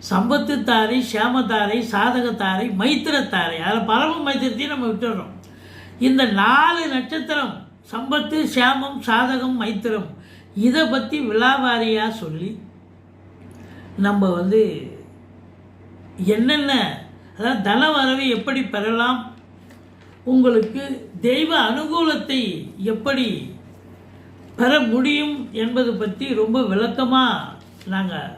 சம்பத்து தாரை சாதகத்தாரை மைத்திரத்தாரை. அதில் பரம மைத்திரத்தையும் நம்ம விட்டுடுறோம் இந்த நாலு நட்சத்திரம் சம்பத்து சேமம் சாதகம் மைத்திரம் இதை பற்றி விழாவாரியாக சொல்லி நம்ம வந்து என்னென்ன அதாவது தன வரவை எப்படி பெறலாம் உங்களுக்கு தெய்வ அனுகூலத்தை எப்படி பெற முடியும் என்பது பற்றி ரொம்ப விளக்கமாக நாங்கள்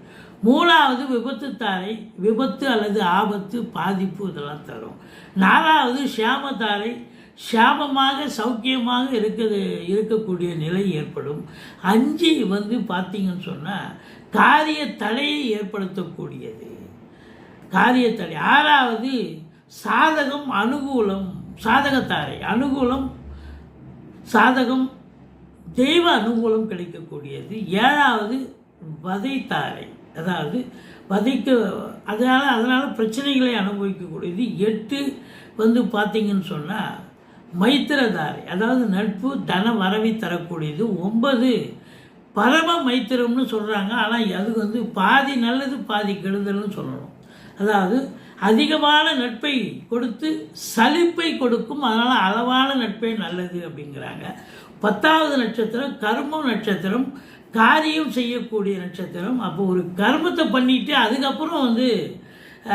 மூணாவது விபத்து தாரை விபத்து அல்லது ஆபத்து பாதிப்பு இதெல்லாம் தரும். நாலாவது ஷியாமத்தாரை சாபமாக சௌக்கியமாக இருக்கிறது இருக்கக்கூடிய நிலை ஏற்படும். அஞ்சு வந்து பார்த்தீங்கன்னு சொன்னால் காரிய தடையை ஏற்படுத்தக்கூடியது. காரியத்தடை ஆறாவது சாதகம் அனுகூலம் சாதகத்தாரை. அனுகூலம் சாதகம் தெய்வ அனுகூலம் கிடைக்கக்கூடியது. ஏழாவது வதைத்தாரை. அதாவது வதைக்க அதனால் அதனால் பிரச்சனைகளை அனுபவிக்கக்கூடியது எட்டு வந்து பார்த்திங்கன்னு சொன்னால் மைத்திரதாரி அதாவது நட்பு தன வரவை தரக்கூடியது. ஒன்பது பரம மைத்திரம்னு சொல்கிறாங்க ஆனால் அது வந்து பாதி நல்லது பாதி கெடுதல்னு சொல்லணும். அதாவது அதிகமான நட்பை கொடுத்து சலிப்பை கொடுக்கும். அதனால் அளவான நட்பே நல்லது அப்படிங்கிறாங்க. பத்தாவது நட்சத்திரம் கர்மம் நட்சத்திரம். காரியம் செய்யக்கூடிய நட்சத்திரம். அப்போ ஒரு கர்மத்தை பண்ணிட்டு அதுக்கப்புறம் வந்து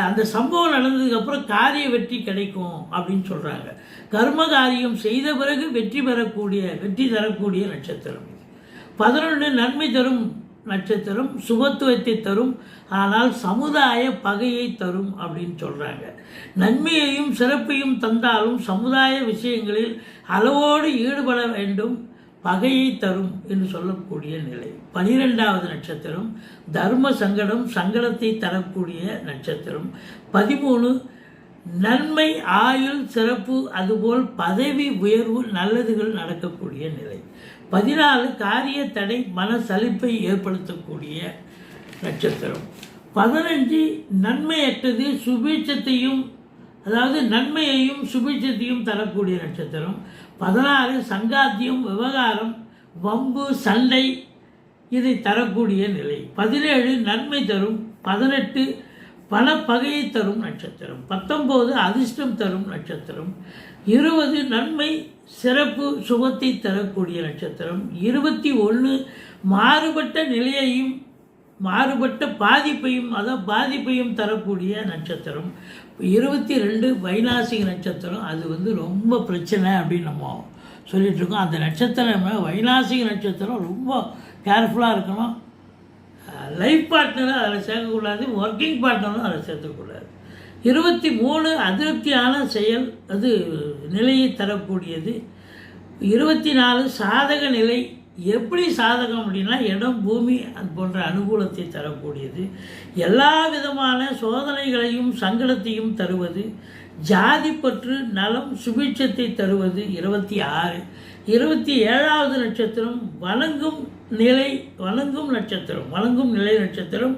அந்த சம்பவம் நடந்ததுக்கப்புறம் காரிய வெற்றி கிடைக்கும் அப்படின்னு சொல்கிறாங்க கர்ம காரியம் செய்த பிறகு வெற்றி பெறக்கூடிய வெற்றி தரக்கூடிய நட்சத்திரம் இது. பதினொன்று நன்மை தரும் நட்சத்திரம் சுபத்துவத்தை தரும் ஆனால் சமுதாய பகையை தரும் அப்படின்னு சொல்கிறாங்க நன்மையையும் சிறப்பையும் தந்தாலும் சமுதாய விஷயங்களில் அளவோடு ஈடுபட வேண்டும். பகையை தரும் என்று சொல்லக்கூடிய நிலை. பனிரெண்டாவது நட்சத்திரம் தர்ம சங்கடம் சங்கடத்தை தரக்கூடிய நட்சத்திரம். பதிமூணு நன்மை ஆயுள் சிறப்பு அதுபோல் பதவி உயர்வு நல்லதுகள் நடக்கக்கூடிய நிலை. பதினாலு காரிய தடை மன சலிப்பை ஏற்படுத்தக்கூடிய நட்சத்திரம். பதினஞ்சு நன்மையற்றது சுபீட்சத்தையும் அதாவது நன்மையையும் சுபீட்சத்தையும் தரக்கூடிய நட்சத்திரம். பதினாறு சங்காத்தியம் விவகாரம் வம்பு சண்டை இதை தரக்கூடிய நிலை. பதினேழு நன்மை தரும் பதினெட்டு பல பகையை தரும் நட்சத்திரம். பத்தொம்போது அதிர்ஷ்டம் தரும் நட்சத்திரம். இருபது நன்மை சிறப்பு சுகத்தை தரக்கூடிய நட்சத்திரம். இருபத்தி ஒன்று மாறுபட்ட நிலையையும் மாறுபட்ட பாதிப்பையும் அதான் பாதிப்பையும் தரக்கூடிய நட்சத்திரம். இருபத்தி ரெண்டு வைநாசிக நட்சத்திரம் அது வந்து ரொம்ப பிரச்சனை அப்படின்னு நம்ம சொல்லிகிட்டு இருக்கோம். அந்த நட்சத்திரம் வைநாசிக நட்சத்திரம் ரொம்ப கேர்ஃபுல்லாக இருக்கணும். லைஃப் பார்ட்னரும் அதில் சேர்க்கக்கூடாது ஒர்க்கிங் பார்ட்னரும் அதில் சேர்த்துக்கூடாது இருபத்தி மூணு அதிருப்தியான செயல் அது நிலையை தரக்கூடியது. இருபத்தி நாலு சாதக நிலை எப்படி சாதகம் அப்படின்னா இடம் பூமி அது போன்ற அனுகூலத்தை தரக்கூடியது. எல்லா விதமான சோதனைகளையும் சங்கடத்தையும் தருவது. ஜாதி பற்று நலம் சுபிட்சத்தை தருவது இருபத்தி ஆறு. இருபத்தி ஏழாவது நட்சத்திரம் வணங்கும் நிலை வணங்கும் நட்சத்திரம் வணங்கும் நிலை நட்சத்திரம்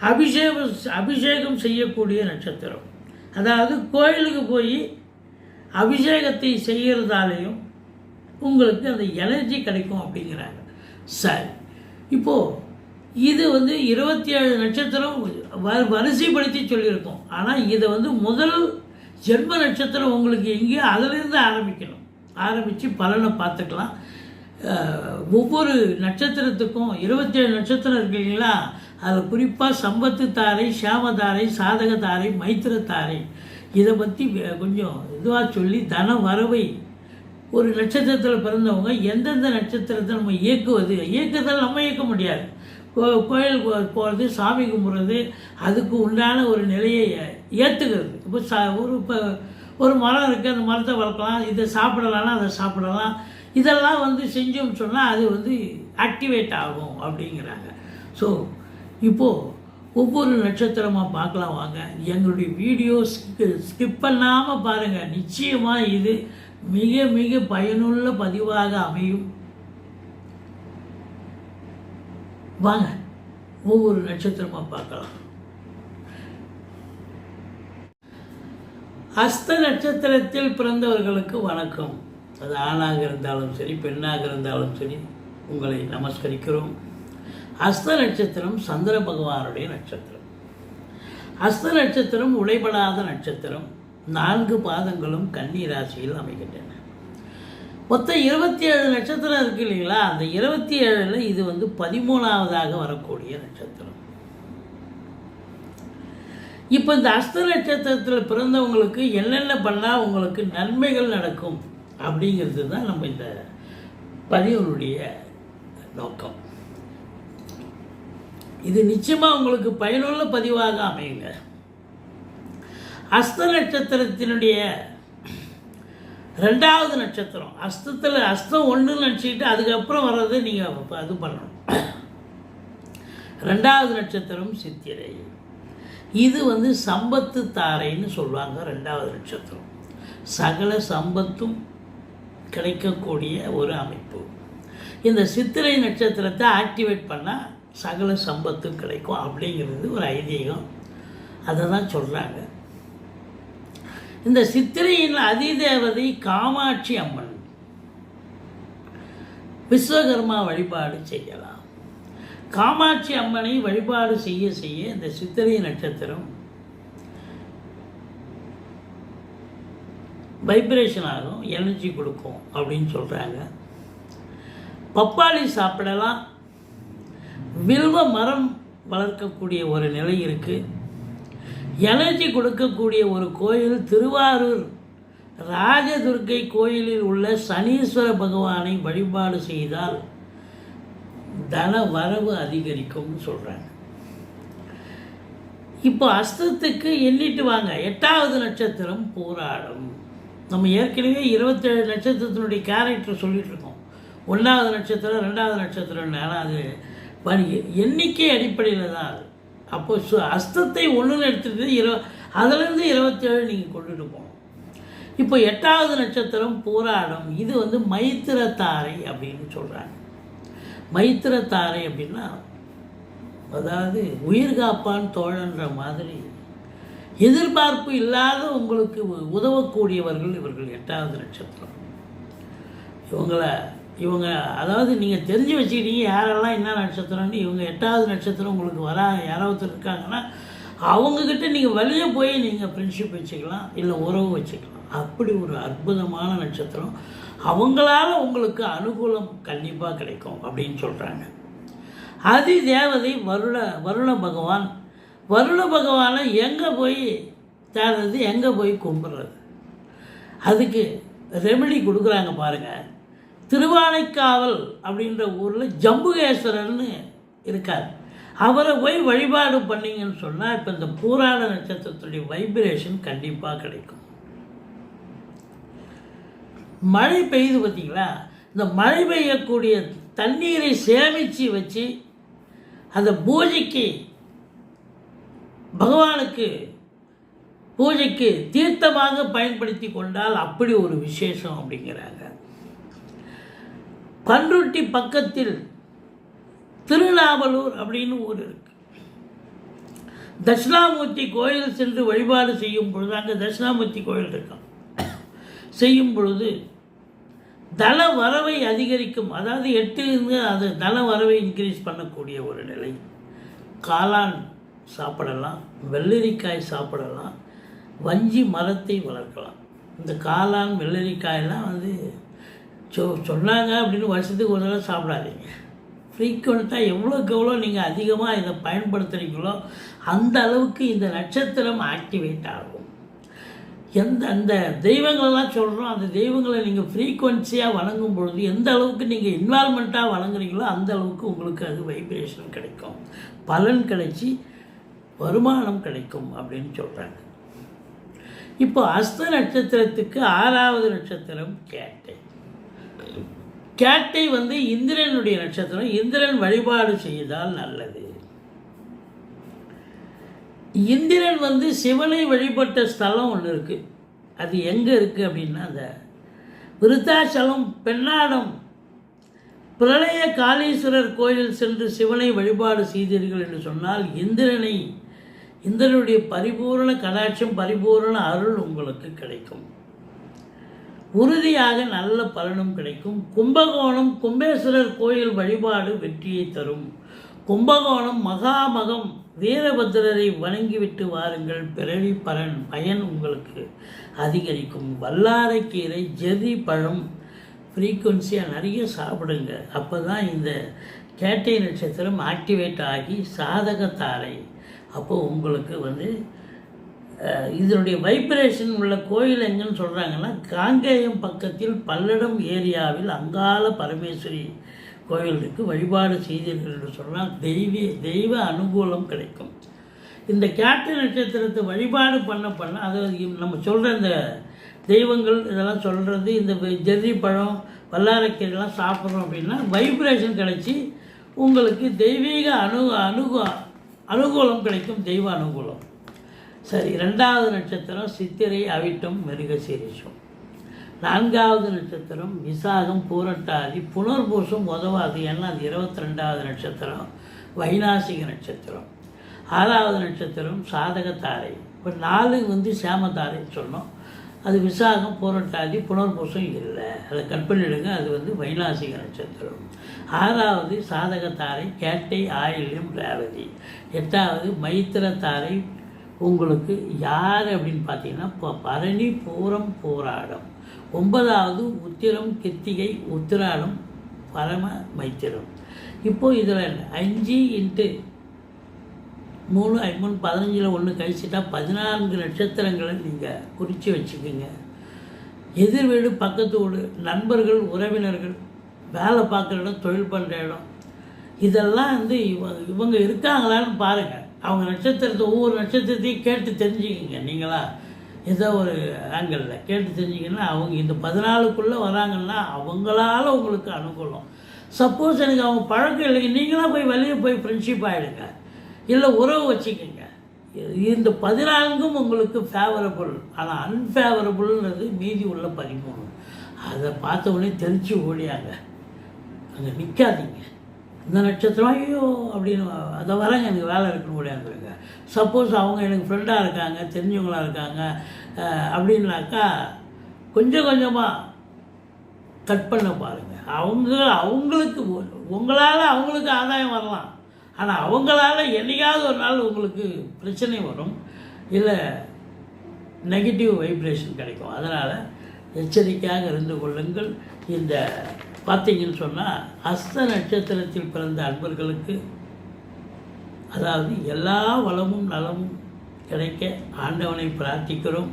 அபிஷேகம் அபிஷேகம் செய்யக்கூடிய நட்சத்திரம். அதாவது கோயிலுக்கு போய் அபிஷேகத்தை செய்கிறதாலையும் உங்களுக்கு அந்த எனர்ஜி கிடைக்கும் அப்படிங்கிறாங்க. சரி. இப்போது இது வந்து இருபத்தி ஏழு நட்சத்திரம் வ வரிசைப்படுத்தி சொல்லியிருக்கோம். ஆனால் இதை வந்து முதல் ஜென்ம நட்சத்திரம் உங்களுக்கு எங்கேயோ அதிலிருந்து ஆரம்பிக்கணும். ஆரம்பித்து பலனை பார்த்துக்கலாம். ஒவ்வொரு நட்சத்திரத்துக்கும் இருபத்தேழு நட்சத்திரம் இருக்கு இல்லைங்களா? அதில் குறிப்பாக சம்பத்து தாரை சாமதாரை சாதக தாரை மைத்திர தாரை. இதை பற்றி கொஞ்சம் இதுவாக சொல்லி தன வரவை ஒரு நட்சத்திரத்தில் பிறந்தவங்க எந்தெந்த நட்சத்திரத்தை நம்ம இயக்குவது? இயக்கத்தில் நம்ம இயக்க முடியாது. கோ- கோயில் போ- போகிறது சாமி கும்பிட்றது அதுக்கு உண்டான ஒரு நிலையை ஏற்றுக்கிறது இப்போ சா ஒரு இப்போ ஒரு மரம் இருக்குது அந்த மரத்தை வளர்க்கலாம். இதை சாப்பிடலாம்னா அதை சாப்பிடலாம். இதெல்லாம் வந்து செஞ்சோம்னு சொன்னால் அது வந்து ஆக்டிவேட் ஆகும் அப்படிங்கிறாங்க. ஸோ இப்போது ஒவ்வொரு நட்சத்திரமாக பார்க்கலாம் வாங்க. எங்களுடைய வீடியோ ஸ்கிப் பண்ணாமல் பாருங்கள் நிச்சயமாக இது மிக மிக பயனுள்ள பதிவாக அமையும். வாங்க ஒவ்வொரு நட்சத்திரமாக பார்க்கலாம். அஸ்த நட்சத்திரத்தில் பிறந்தவர்களுக்கு வணக்கம். அது ஆணாக இருந்தாலும் சரி பெண்ணாக இருந்தாலும் சரி உங்களை நமஸ்கரிக்கிறோம். அஸ்த நட்சத்திரம் சந்திர பகவானுடைய நட்சத்திரம். அஸ்த நட்சத்திரம் உடைபடாத நட்சத்திரம். நான்கு பாதங்களும் கன்னி ராசியில் அமைகின்றன. மொத்தம் இருபத்தி ஏழு நட்சத்திரம் இருக்கு இல்லைங்களா? அந்த இருபத்தி ஏழில் இது வந்து பதிமூணாவதாக வரக்கூடிய நட்சத்திரம். இப்போ இந்த அஸ்த நட்சத்திரத்தில் பிறந்தவங்களுக்கு என்னென்ன பண்ணால் உங்களுக்கு நன்மைகள் நடக்கும் அப்படிங்கிறது தான் நம்ம இந்த பதிவுடைய நோக்கம். இது நிச்சயமாக உங்களுக்கு பயனுள்ள பதிவாக அமையுங்க. அஸ்த நட்சத்திரத்தினுடைய ரெண்டாவது நட்சத்திரம். அஸ்தத்தில் அஸ்தம் ஒன்று நினச்சிக்கிட்டு அதுக்கப்புறம் வர்றதை நீங்கள் அது பண்ணணும். ரெண்டாவது நட்சத்திரம் சித்திரை. இது வந்து சம்பத்து தாரைன்னு சொல்லுவாங்க ரெண்டாவது நட்சத்திரம். சகல சம்பத்தும் கிடைக்கக்கூடிய ஒரு அமைப்பு. இந்த சித்திரை நட்சத்திரத்தை ஆக்டிவேட் பண்ணால் சகல சம்பத்தும் கிடைக்கும் அப்படிங்கிறது ஒரு ஐதீகம். அதை தான் சொல்கிறாங்க இந்த சித்திரையின் அதிதேவதை காமாட்சி அம்மன் விஸ்வகர்மா வழிபாடு செய்யலாம். காமாட்சி அம்மனை வழிபாடு செய்ய செய்ய இந்த சித்திரை நட்சத்திரம் வைப்ரேஷன் ஆகும் எனர்ஜி கொடுக்கும் அப்படின்னு சொல்கிறாங்க பப்பாளி சாப்பிடலாம். வில்வ மரம் வளர்க்கக்கூடிய ஒரு நிலை இருக்குது எனர்ஜி கொடுக்கக்கூடிய ஒரு கோயில் திருவாரூர். ராஜதுர்க்கை கோயிலில் உள்ள சனீஸ்வர பகவானை வழிபாடு செய்தால் தன வரவு அதிகரிக்கும்னு சொல்கிறாங்க இப்போ அஸ்தத்துக்கு எண்ணிட்டு வாங்க. எட்டாவது நட்சத்திரம் போராடும். நம்ம ஏற்கனவே இருபத்தேழு நட்சத்திரத்தினுடைய கேரக்டர் சொல்லிகிட்ருக்கோம் ஒன்றாவது நட்சத்திரம் ரெண்டாவது நட்சத்திரம் ஆனால் அது எண்ணிக்கை அடிப்படையில் தான் அது. அப்போ சு அஸ்தத்தை ஒன்றுன்னு எடுத்துகிட்டு இரு அதுலேருந்து இருபத்தேழு நீங்கள் கொண்டுட்டு போகணும். இப்போ எட்டாவது நட்சத்திரம் போராடும் இது வந்து மைத்திர தாரை அப்படின்னு சொல்கிறாங்க மைத்திர தாரை அப்படின்னா அதாவது உயிர் காப்பான் தோழன்ற மாதிரி எதிர்பார்ப்பு இல்லாத உங்களுக்கு உதவக்கூடியவர்கள் இவர்கள் எட்டாவது நட்சத்திரம். இவங்களை இவங்க அதாவது நீங்கள் தெரிஞ்சு வச்சுக்கிட்டீங்க யாரெல்லாம் என்ன நட்சத்திரம்னு இவங்க எட்டாவது நட்சத்திரம் உங்களுக்கு வர யாராவது இருக்காங்கன்னா அவங்கக்கிட்ட நீங்கள் வெளியே போய் நீங்கள் ஃப்ரெண்ட்ஷிப் வச்சுக்கலாம் இல்லை உறவு வச்சுக்கலாம். அப்படி ஒரு அற்புதமான நட்சத்திரம். அவங்களால உங்களுக்கு அனுகூலம் கண்டிப்பாக கிடைக்கும் அப்படின்னு சொல்கிறாங்க அதி தேவதை வருண வருண பகவான். வருண பகவானை எங்கே போய் தேடுறது எங்கே போய் கும்பிட்றது? அதுக்கு ரெமெடி கொடுக்குறாங்க பாருங்கள் திருவானைக்காவல் அப்படின்ற ஊரில் ஜம்புகேஸ்வரர்னு இருக்கார். அவரை போய் வழிபாடு பண்ணீங்கன்னு சொன்னால் இப்போ இந்த பூராட நட்சத்திரத்துடைய வைப்ரேஷன் கண்டிப்பாக கிடைக்கும். மழை பெய்யுது பார்த்தீங்களா இந்த மழை பெய்யக்கூடிய தண்ணீரை சேமித்து வச்சு அந்த பூஜைக்கு பகவானுக்கு பூஜைக்கு தீர்த்தமாக பயன்படுத்தி கொண்டால் அப்படி ஒரு விசேஷம் அப்படிங்கிறாங்க. பன்ருட்டி பக்கத்தில் திருநாவலூர் அப்படின்னு ஊர் இருக்கு. தட்சிணாமூர்த்தி கோயில் சென்று வழிபாடு செய்யும் பொழுது அங்கே தட்சிணாமூர்த்தி கோயில் இருக்கான் செய்யும் பொழுது தள வரவை அதிகரிக்கும். அதாவது எட்டு அது தள வரவை இன்க்ரீஸ் பண்ணக்கூடிய ஒரு நிலை. காளான் சாப்பிடலாம் வெள்ளரிக்காய் சாப்பிடலாம் வஞ்சி மரத்தை வளர்க்கலாம். இந்த காளான் வெள்ளரிக்காயெல்லாம் வந்து சொ சொன்னாங்க அப்படின்னு வருஷத்துக்கு ஒரு தடவை சாப்பிடாதீங்க. ஃப்ரீக்வெண்ட்டாக எவ்வளோக்கு எவ்வளோ நீங்கள் அதிகமாக இதை பயன்படுத்துகிறீங்களோ அந்த அளவுக்கு இந்த நட்சத்திரம் ஆக்டிவேட் ஆகும். எந்த அந்த தெய்வங்களெல்லாம் சொல்கிறோம் அந்த தெய்வங்களை நீங்கள் ஃப்ரீக்குவன்சியாக வணங்கும் பொழுது எந்த அளவுக்கு நீங்கள் இன்வால்மெண்ட்டாக வணங்குறீங்களோ அந்த அளவுக்கு உங்களுக்கு அது வைப்ரேஷன் கிடைக்கும். பலன் கிடைச்சி வருமானம் கிடைக்கும் அப்படின்னு சொல்கிறாங்க இப்போ அஸ்த நட்சத்திரத்துக்கு ஆறாவது நட்சத்திரம் கேட்டேன். கேட்டை வந்து இந்திரனுடைய நட்சத்திரம் இந்திரன் வழிபாடு செய்தால் நல்லது. இந்திரன் வந்து சிவனை வழிபட்ட ஸ்தலம் ஒன்று இருக்குது அது எங்கே இருக்குது அப்படின்னா அந்த விருத்தாச்சலம் பெண்ணாடம். பிரளய காளீஸ்வரர் கோயில் சென்று சிவனை வழிபாடு செய்தீர்கள் என்று சொன்னால் இந்திரனை இந்திரனுடைய பரிபூரண கடாட்சம் பரிபூரண அருள் உங்களுக்கு கிடைக்கும். உறுதியாக நல்ல பலனும் கிடைக்கும். கும்பகோணம் கும்பேஸ்வரர் கோயில் வழிபாடு வெற்றியை தரும். கும்பகோணம் மகாமகம் வீரபத்திரரை வணங்கிவிட்டு வாருங்கள். பிறவி பலன் பயன் உங்களுக்கு அதிகரிக்கும். வல்லாரைக்கீரை ஜெதி பழம் ஃப்ரீக்குவன்சியாக நிறைய சாப்பிடுங்க. அப்போ தான் இந்த கேட்டை நட்சத்திரம் ஆக்டிவேட் ஆகி சாதகத்தாரை. அப்போ உங்களுக்கு வந்து இதனுடைய வைப்ரேஷன் உள்ள கோயில் எங்கன்னு சொல்கிறாங்கன்னா காங்கேயம் பக்கத்தில் பல்லடம் ஏரியாவில் அங்காள பரமேஸ்வரி கோயிலுக்கு வழிபாடு செய்தீர்கள் என்று சொன்னால் தெய்வீ தெய்வ அனுகூலம் கிடைக்கும். இந்த கேட்ட நட்சத்திரத்தை வழிபாடு பண்ண பண்ண அதாவது நம்ம சொல்கிற இந்த தெய்வங்கள் இதெல்லாம் சொல்கிறது இந்த ஜெர்ரி பழம் வல்லாரக்கீரெல்லாம் சாப்பிட்றோம் அப்படின்னா வைப்ரேஷன் கிடைச்சி உங்களுக்கு தெய்வீக அனு அனுகு அனுகூலம் கிடைக்கும் தெய்வ அனுகூலம். சரி ரெண்டாவது நட்சத்திரம் சித்திரை அவிட்டம் மிருகசீரிஷம். நான்காவது நட்சத்திரம் விசாகம் பூரட்டாதி புனர்பூசம் உதவாது ஏன்னா அது இருபத்தி ரெண்டாவது நட்சத்திரம். வைநாசிக நட்சத்திரம். ஆறாவது நட்சத்திரம் சாதகத்தாரை இப்போ நாலு வந்து சேமத்தாரைன்னு சொன்னோம். அது விசாகம் பூரட்டாதி புனர்பூசம் இல்லை. அதை கட் பண்ணிடுங்க அது வந்து வைநாசிக நட்சத்திரம். ஆறாவது சாதகத்தாரை கேட்டை ஆயில்யம் ரேவதி. எட்டாவது மைத்திரத்தாரை உங்களுக்கு யார் அப்படின்னு பார்த்தீங்கன்னா ப- பரணி பூரம் போராடம். ஒன்பதாவது உத்திரம் கிருத்திகை உத்திராடம் பரம மைத்திரம். இப்போது இதில் அஞ்சு இன்ட்டு மூணு ஐம்பது பதினஞ்சில் ஒன்று கழிச்சிட்டா பதினான்கு நட்சத்திரங்களை நீங்கள் குறித்து வச்சுக்கோங்க. எதிர் வீடு பக்கத்து வீடு நண்பர்கள் உறவினர்கள் வேலை பார்க்குற இடம் தொழில் பண்ணுற இடம். இதெல்லாம் வந்து இவங்க இவங்க இருக்காங்களான்னு பாருங்கள் அவங்க நட்சத்திரத்தை ஒவ்வொரு நட்சத்திரத்தையும் கேட்டு தெரிஞ்சுக்கிங்க நீங்களா? ஏதோ ஒரு ஆங்கிளில் கேட்டு தெரிஞ்சிங்கன்னா அவங்க இந்த பதினாலுக்குள்ளே வராங்கன்னா அவங்களால உங்களுக்கு அனுகூலம். சப்போஸ் எனக்கு அவங்க பழக்கம் இல்லைங்க நீங்களாக போய் வெளியே போய் ஃப்ரெண்ட்ஷிப் ஆகிடுங்க இல்லை உறவு வச்சுக்கோங்க. இந்த பதினான்கும் உங்களுக்கு ஃபேவரபுள் ஆனால் அன்ஃபேவரபுள்ன்றது மீதி உள்ள பதிமூணு. அதை பார்த்த உடனே தெளித்து ஓடியாங்க. அங்கே நிற்காதீங்க இந்த நட்சத்திரம் ஐயோ அப்படின்னு அதை வரங்க எனக்கு வேலை இருக்குன்னு முடியாதுங்க. சப்போஸ் அவங்க எனக்கு ஃப்ரெண்டாக இருக்காங்க தெரிஞ்சவங்களா இருக்காங்க அப்படின்னாக்கா கொஞ்சம் கொஞ்சமாக கட் பண்ண பாருங்கள் அவங்க அவங்களுக்கு உங்களால் அவங்களுக்கு ஆதாயம் வரலாம். ஆனால் அவங்களால என்னைக்காவது ஒரு நாள் உங்களுக்கு பிரச்சனை வரும். இல்லை நெகட்டிவ் வைப்ரேஷன் கிடைக்கும். அதனால் எச்சரிக்கையாக இருந்து கொள்ளுங்கள். இந்த பார்த்தீங்கன்னு சொன்னால் அஸ்த நட்சத்திரத்தில் பிறந்த அன்பர்களுக்கு அதாவது எல்லா வளமும் நலமும் கிடைக்க ஆண்டவனை பிரார்த்திக்கிறோம்.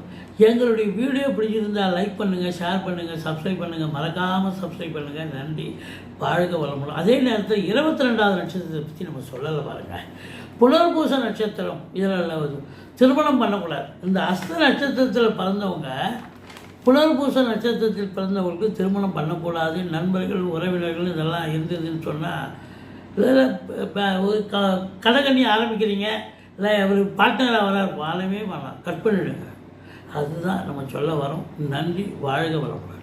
எங்களுடைய வீடியோ பிடிச்சிருந்தால் லைக் பண்ணுங்கள் ஷேர் பண்ணுங்கள் சப்ஸ்கிரைப் பண்ணுங்கள் மறக்காமல் சப்ஸ்கிரைப் பண்ணுங்கள் நன்றி. வாழ்க வளமுடன். அதே நேரத்தில் இருபத்தி ரெண்டாவது நட்சத்திரத்தை பற்றி நம்ம சொல்லலை பாருங்கள் புனர்பூச நட்சத்திரம். இதில் திருமணம் பண்ணக்கூடாது. இந்த அஸ்த நட்சத்திரத்தில் பிறந்தவங்க புனர்பூச நட்சத்திரத்தில் பிறந்தவங்களுக்கு திருமணம் பண்ணக்கூடாது. நண்பர்கள் உறவினர்கள் இதெல்லாம் இருந்ததுன்னு சொன்னால் இதில் ஒரு க கடகண்ணி ஆரம்பிக்கிறீங்க. இல்லை அவர் பார்ட்னராக வரார் வாழவே வேணாம். கட் பண்ணிவிடுங்க அதுதான் நம்ம சொல்ல வரோம் நன்றி வாழ்க வளமுடன்.